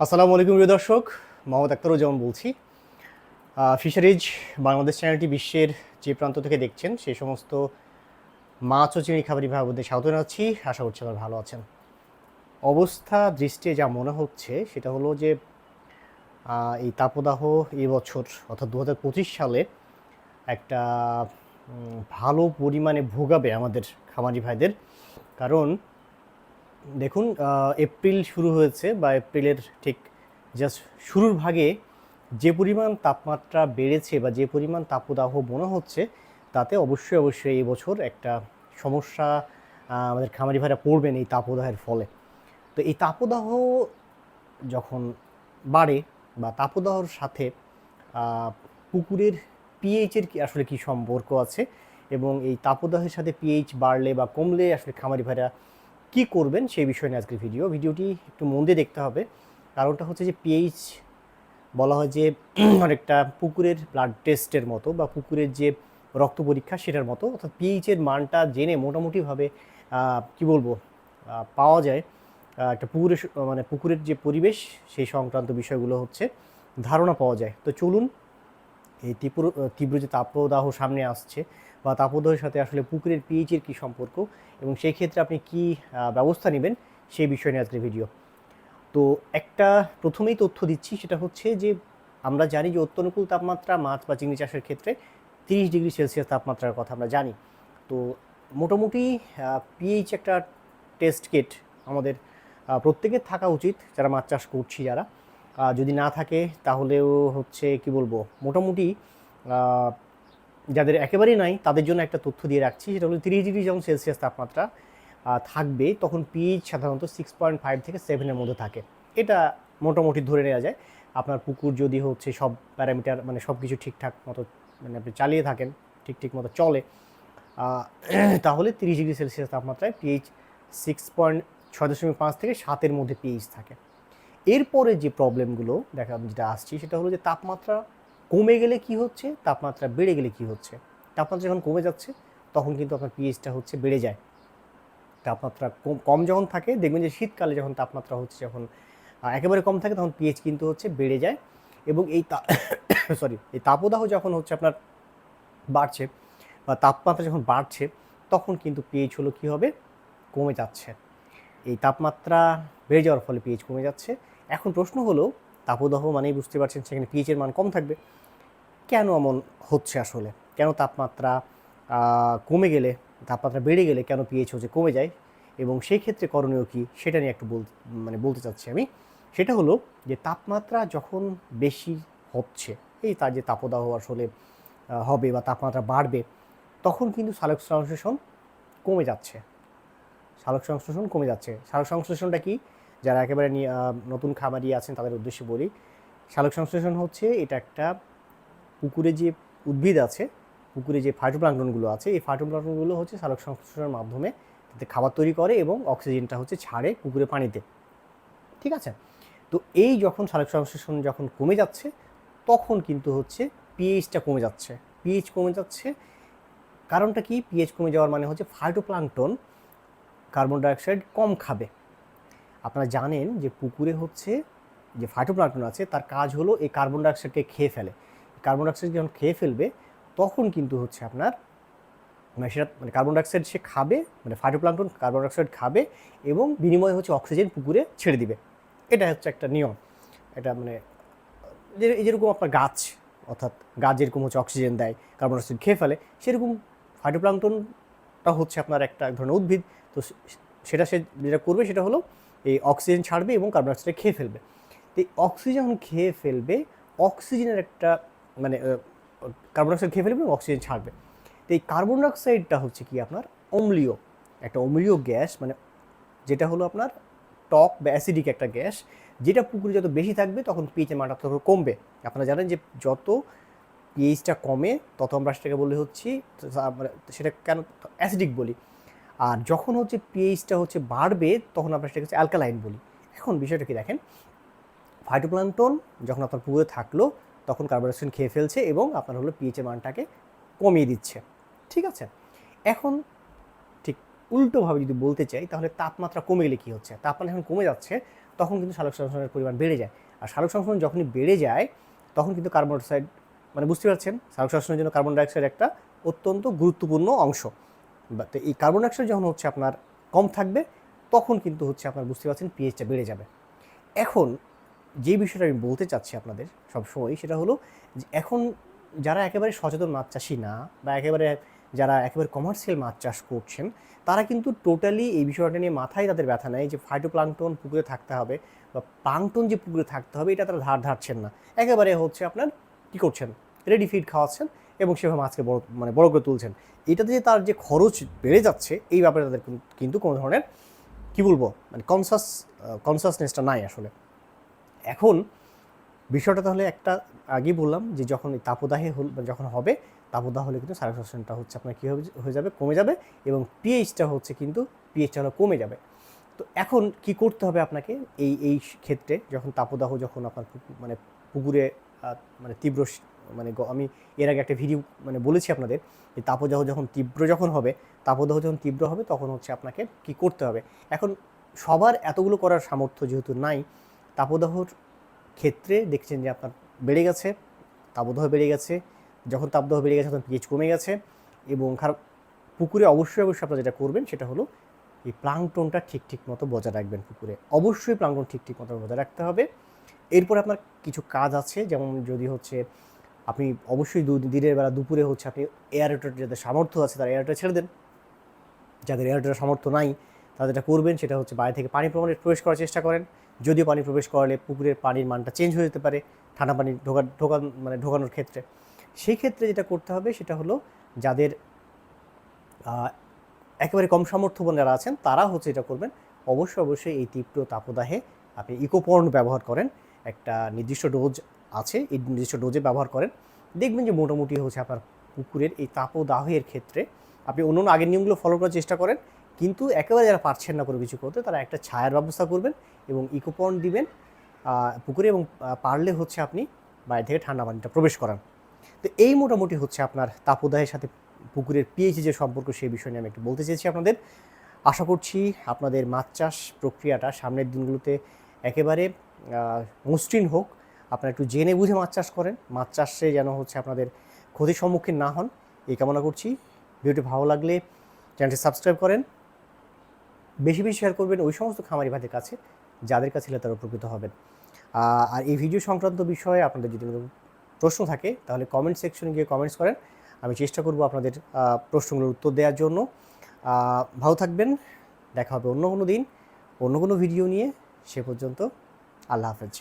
আসসালামু আলাইকুম প্রিয় দর্শক, মোহাম্মদ আক্তারুজ্জামান বলছি। ফিশারিজ বাংলাদেশ চ্যানেলটি বিশ্বের যে প্রান্ত থেকে দেখছেন সেই সমস্ত মাছ ও চিংড়ি খাবারই ভাইবোধে স্বাগত জানাচ্ছি। আশা করছি আপনারা ভালো আছেন। অবস্থা, দৃষ্টিতে যা মনে হচ্ছে, সেটা হলো যে এই তাপদাহ এই বছর, অর্থাৎ দু হাজার পঁচিশ সালে একটা ভালো পরিমাণে ভোগাবে আমাদের খামারি ভাইদের। কারণ দেখুন এপ্রিল শুরু হয়েছে বা এপ্রিলের ঠিক জাস্ট শুরুর ভাগে যে পরিমাণ তাপমাত্রা বেড়েছে বা যে পরিমাণ তাপদাহ মনে হচ্ছে, তাতে অবশ্যই অবশ্যই এই বছর একটা সমস্যা আমাদের খামারি ভাইরা পড়বেন এই তাপদাহের ফলে। তো এই তাপদাহ যখন বাড়ে বা তাপদাহর সাথে পুকুরের পিএইচের কি আসলে কি সম্পর্ক আছে এবং এই তাপদাহের সাথে পিএইচ বাড়লে বা কমলে আসলে খামারি ভাইরা কি করবেন সেই বিষয় নিয়ে আজকের ভিডিও ভিডিওটি একটু মন দিয়ে দেখতে হবে। কারণটা হচ্ছে যে পিএইচ বলা হয় যে অনেকটা পুকুরের ব্লাড টেস্টের মতো বা পুকুরের যে রক্ত পরীক্ষা সেটার মতো। অর্থাৎ পিএইচের মানটা জেনে মোটামুটিভাবে কি বলব পাওয়া যায়। একটা পুকুরের মানে পুকুরের যে পরিবেশ সেই সংক্রান্ত বিষয়গুলো হচ্ছে ধারণা পাওয়া যায়। তো চলুন, এই তীব্র তীব্র যে তাপদাহ সামনে আসছে বা তাপদাহের সাথে আসলে পুকুরের পিএইচের কী সম্পর্ক এবং সেই ক্ষেত্রে আপনি কি ব্যবস্থা নেবেন সেই বিষয় নিয়ে আজকের ভিডিও। তো একটা প্রথমেই তথ্য দিচ্ছি সেটা হচ্ছে যে আমরা জানি যে অত্যনুকূল তাপমাত্রা মাছ বা চিংড়ি চাষের ক্ষেত্রে তিরিশ ডিগ্রি সেলসিয়াস তাপমাত্রার কথা আমরা জানি। তো মোটামুটি পিএইচ একটা টেস্ট কিট আমাদের প্রত্যেকের থাকা উচিত যারা মাছ চাষ করছি যারা। যদি না থাকে তাহলেও হচ্ছে কি বলব, মোটামুটি যাদের একেবারেই নাই, তাদের জন্য একটা তথ্য দিয়ে রাখছি, সেটা হলো তিরিশ ডিগ্রি যখন সেলসিয়াস তাপমাত্রা থাকবে, তখন পিএইচ সাধারণত সিক্স পয়েন্ট ফাইভ থেকে সেভেনের মধ্যে থাকে। এটা মোটামুটি ধরে নেওয়া যায়। আপনার পুকুর যদি হচ্ছে সব প্যারামিটার মানে সব কিছু ঠিকঠাক মতো মানে আপনি চালিয়ে থাকেন, ঠিক ঠিক মতো চলে তাহলে তিরিশ ডিগ্রি সেলসিয়াস তাপমাত্রায় পিএইচ সিক্স পয়েন্ট ছয় দশমিক পাঁচ থেকে সাতের মধ্যে পিএইচ থাকে। এরপরে যে প্রবলেমগুলো দেখা যেটা আসছি, সেটা হলো যে তাপমাত্রা কমে গেলে কি হচ্ছে? তাপমাত্রা বেড়ে গেলে কি হচ্ছে? তাপমাত্রা যখন কমে যাচ্ছে, তখন কিন্তু আপনার পিএইচটা হচ্ছে বেড়ে যায়। তাপমাত্রা কম যখন থাকে, দেখবেন যে শীতকালে যখন তাপমাত্রা হচ্ছে, যখন একেবারে কম থাকে, তখন পিএইচ কিন্তু হচ্ছে বেড়ে যায় এবং এই সরি এই তাপদাহ যখন হচ্ছে আপনার বাড়ছে বা তাপমাত্রা যখন বাড়ছে, তখন কিন্তু পিএইচ হলো কী হবে? কমে যাচ্ছে। এই তাপমাত্রা বেড়ে যাওয়ার ফলে পিএইচ কমে যাচ্ছে। এখন প্রশ্ন হলো তাপদাহ মানেই বুঝতে পারছেন সেখানে পিএইচের মান কম থাকবে। কেন এমন হচ্ছে আসলে? কেন তাপমাত্রা কমে গেলে, তাপমাত্রা বেড়ে গেলে কেন পিএইচ হচ্ছে কমে যায়? এবং সেই ক্ষেত্রে করণীয় কী? সেটা নিয়ে একটু বল মানে বলতে চাচ্ছি আমি। সেটা হলো যে তাপমাত্রা যখন বেশি হচ্ছে, এই তার যে তাপদাহ আসলে হবে বা তাপমাত্রা বাড়বে, তখন কিন্তু সালোক সংশ্লেষণ কমে যাচ্ছে। সালোক সংশ্লেষণ কমে যাচ্ছে। সালক সংশ্লেষণটা কি? যারা একেবারে নতুন খামারি আছেন, তাদের উদ্দেশ্যে বলি সালোক সংশ্লেষণ হচ্ছে, এটা একটা পুকুরে যে উদ্ভিদ আছে, পুকুরে যে ফাইটোপ্লাঙ্কটনগুলো আছে, এই ফাইটোপ্লাঙ্কটনগুলো হচ্ছে সালোক সংশ্লেষণের মাধ্যমে তাতে খাবার তৈরি করে এবং অক্সিজেনটা হচ্ছে ছাড়ে পুকুরে পানিতে। ঠিক আছে? তো এই যখন সালোক সংশ্লেষণ যখন কমে যাচ্ছে, তখন কিন্তু হচ্ছে পিএইচটা কমে যাচ্ছে। পিএইচ কমে যাচ্ছে, কারণটা কি? পিএইচ কমে যাওয়ার মানে হচ্ছে ফাইটোপ্লাঙ্কটন কার্বন ডাইঅক্সাইড কম খাবে। আপনারা জানেন যে পুকুরে হচ্ছে যে ফাইটোপ্লাঙ্কটন আছে, তার কাজ হলো এই কার্বন ডাইঅক্সাইডকে খেয়ে ফেলে। কার্বন ডাইঅক্সাইড যখন খেয়ে ফেলবে, তখন কিন্তু হচ্ছে আপনার মানে সেটা মানে কার্বন ডাইঅক্সাইড সে খাবে মানে ফাইটোপ্লাঙ্কটন কার্বন ডাইঅক্সাইড খাবে এবং বিনিময়ে হচ্ছে অক্সিজেন পুকুরে ছেড়ে দিবে। এটা হচ্ছে একটা নিয়ম। এটা মানে যেরকম আপনার গাছ, অর্থাৎ গাছ যেরকম হচ্ছে অক্সিজেন দেয় কার্বন ডাইঅক্সাইড খেয়ে ফেলে, সেরকম ফাইটোপ্লাঙ্কটনটা হচ্ছে আপনার একটা এক ধরনের উদ্ভিদ। তো সেটা সে যেটা করবে সেটা হলো এই অক্সিজেন ছাড়বে এবং কার্বন ডাইঅক্সাইড খেয়ে ফেলবে। তো এই অক্সিজেন খেয়ে ফেলবে অক্সিজেনের একটা মানে কার্বন ডাইঅক্সাইড খেয়ে ফেলবে এবং অক্সিজেন ছাড়বে। তো এই কার্বন ডাইঅক্সাইডটা হচ্ছে কি আপনার? অম্লীয়, একটা অম্লীয় গ্যাস মানে যেটা হলো আপনার টক বা অ্যাসিডিক একটা গ্যাস, যেটা পুকুরে যত বেশি থাকবে তখন পিএইচের মানটা তত কমবে। আপনারা জানেন যে যত পিএইচটা কমে, তত আমরা সেটাকে বলি হচ্ছি মানে সেটা কেন অ্যাসিডিক বলি। আর যখন হচ্ছে পিএইচটা হচ্ছে বাড়বে, তখন আমরা সেটাকে হচ্ছে অ্যালকালাইন বলি। এখন বিষয়টা কি দেখেন? ফাইটোপ্লাঙ্কটন যখন আপনার পুকুরে থাকল, তখন কার্বন খেয়ে ফেলছে এবং আপনার হলো পিএইচের মানটাকে কমিয়ে দিচ্ছে। ঠিক আছে? এখন ঠিক উল্টোভাবে যদি বলতে চাই, তাহলে তাপমাত্রা কমে গেলে কী হচ্ছে? তাপমাত্রা যখন কমে যাচ্ছে, তখন কিন্তু সালোক সংশ্লেষণের পরিমাণ বেড়ে যায়। আর সালোক সংশ্লেষণ যখনই বেড়ে যায়, তখন কিন্তু কার্বন ডাইঅক্সাইড মানে বুঝতে পারছেন? সালোক সংশ্লেষণের জন্য কার্বন ডাইঅক্সাইড একটা অত্যন্ত গুরুত্বপূর্ণ অংশ। তো এই কার্বন ডাইঅক্সাইড যখন হচ্ছে আপনার কম থাকবে, তখন কিন্তু হচ্ছে আপনার বুঝতে পারছেন পিএইচটা বেড়ে যাবে। এখন যে বিষয়টা আমি বলতে চাচ্ছি আপনাদের সবসময়, সেটা হলো যে এখন যারা একেবারে সচেতন মাছ চাষি না, বা একেবারে যারা একেবারে কমার্শিয়াল মাছ চাষ করছেন, তারা কিন্তু টোটালি এই বিষয়টা নিয়ে মাথায় তাদের ব্যথা নেই যে ফাইটোপ্লাঙ্কটন পুকুরে থাকতে হবে, বা প্লাঙ্কটন যে পুকুরে থাকতে হবে, এটা তারা ধার ধারছেন না। একেবারে হচ্ছে আপনার কী করছেন? রেডি ফিড খাওয়াচ্ছেন। এবং সেভাবে মাছকে বড় মানে বড় করে তুলছেন। এটাতে যে তার যে খরচ বেড়ে যাচ্ছে, এই ব্যাপারে তাদের কিন্তু- কোনো ধরনের, কী বলব মানে কনসাস কনসাসনেসটা নাই আসলে। এখন বিষয়টা তাহলে একটা আগেই বললাম যে যখন তাপদাহে হল যখন হবে, তাপদাহ হলে কিন্তু সার্কুলেশনটা হচ্ছে আপনার কী হয়ে যাবে, কমে যাবে এবং পিএইচটা হচ্ছে কিন্তু পিএইচটা হলো কমে যাবে। তো এখন কি করতে হবে আপনাকে এই এই ক্ষেত্রে, যখন তাপদাহ যখন আপনার মানে পুকুরে মানে তীব্র মানে আমি এর আগে একটা ভিডিও মানে বলেছি আপনাদের যে তাপদাহ যখন তীব্র যখন হবে, তাপদাহ যখন তীব্র হবে তখন হচ্ছে আপনাকে কি করতে হবে? এখন সবার এতগুলো করার সামর্থ্য যেহেতু নাই, তাপদাহর ক্ষেত্রে দেখছেন যে আপনার বেড়ে গেছে, তাপদাহ বেড়ে গেছে, যখন তাপদাহ বেড়ে গেছে তখন পিএইচ কমে গেছে এবং খারাপ পুকুরে অবশ্যই অবশ্যই আপনারা যেটা করবেন সেটা হলো এই প্লাংটনটা ঠিক ঠিক মতো বজায় রাখবেন পুকুরে। অবশ্যই প্লাংটন ঠিক ঠিক মতো বজায় রাখতে হবে। এরপর আপনার কিছু কাজ আছে, যেমন যদি হচ্ছে আপনি অবশ্যই দিনের বেলা দুপুরে হচ্ছে আপনি এয়ারটের যাদের সামর্থ্য আছে তারা এয়ারটের ছেড়ে দেন। যাদের এয়ারটের সামর্থ্য নাই তারা যেটা করবেন সেটা হচ্ছে বাইরে থেকে পানি প্রমাণে প্রবেশ করার চেষ্টা করেন। যদিও পানি প্রবেশ করালে পুকুরের পানির মানটা চেঞ্জ হয়ে যেতে পারে, ঠান্ডা পানি ঢোকা ঢোকান মানে ঢোকানোর ক্ষেত্রে। সেই ক্ষেত্রে যেটা করতে হবে সেটা হলো যাদের একেবারে কম সামর্থ্যবান যারা আছেন, তারা হচ্ছে এটা করবেন। অবশ্যই অবশ্যই এই তীব্র তাপদাহে আপনি ইকোপর্ন ব্যবহার করেন। একটা নির্দিষ্ট ডোজ আছে, এই নির্দিষ্ট ডোজে ব্যবহার করেন। দেখবেন যে মোটামুটি হচ্ছে আপনার পুকুরের এই তাপদাহের ক্ষেত্রে আপনি অন্য আগের নিয়মগুলো ফলো করার চেষ্টা করেন, কিন্তু একেবারে যারা পারছেন না কোনো কিছু করতে, তারা একটা ছায়ার ব্যবস্থা করবেন এবং ইকোপর্ন দিবেন। পুকুরে এবং পারলে হচ্ছে আপনি বাইরে থেকে ঠান্ডা পানিটা প্রবেশ করান। তো এই মোটামুটি হচ্ছে আপনার তাপদাহের সাথে পুকুরের পিএইচ যে সম্পর্ক সেই বিষয় নিয়ে আমি একটু বলতে চেয়েছি আপনাদের। আশা করছি আপনাদের মাছ চাষ প্রক্রিয়াটা সামনের দিনগুলোতে একেবারে মসৃণ হোক। আপনারা একটু জেনে বুঝে মাছ চাষ করেন। মাছ চাষে যেন হচ্ছে আপনাদের ক্ষতির সম্মুখীন না হন। এই কামনা করছি। ভিডিওটি ভালো লাগলে চ্যানেলটি সাবস্ক্রাইব করেন। বেশি বেশি শেয়ার করবেন ওই সমস্ত খামারি ভাইদের কাছে, যাদের কাছে তারা উপকৃত হবেন। আর এই ভিডিও সংক্রান্ত বিষয়ে আপনাদের যদি প্রশ্ন থাকে, তাহলে কমেন্ট সেকশনে গিয়ে কমেন্টস করেন। আমি চেষ্টা করব আপনাদের প্রশ্নগুলোর উত্তর দেওয়ার জন্য। ভালো থাকবেন। দেখা হবে অন্য কোনো দিন, অন্য কোনো ভিডিও নিয়ে। সে পর্যন্ত আল্লাহ হাফেজ।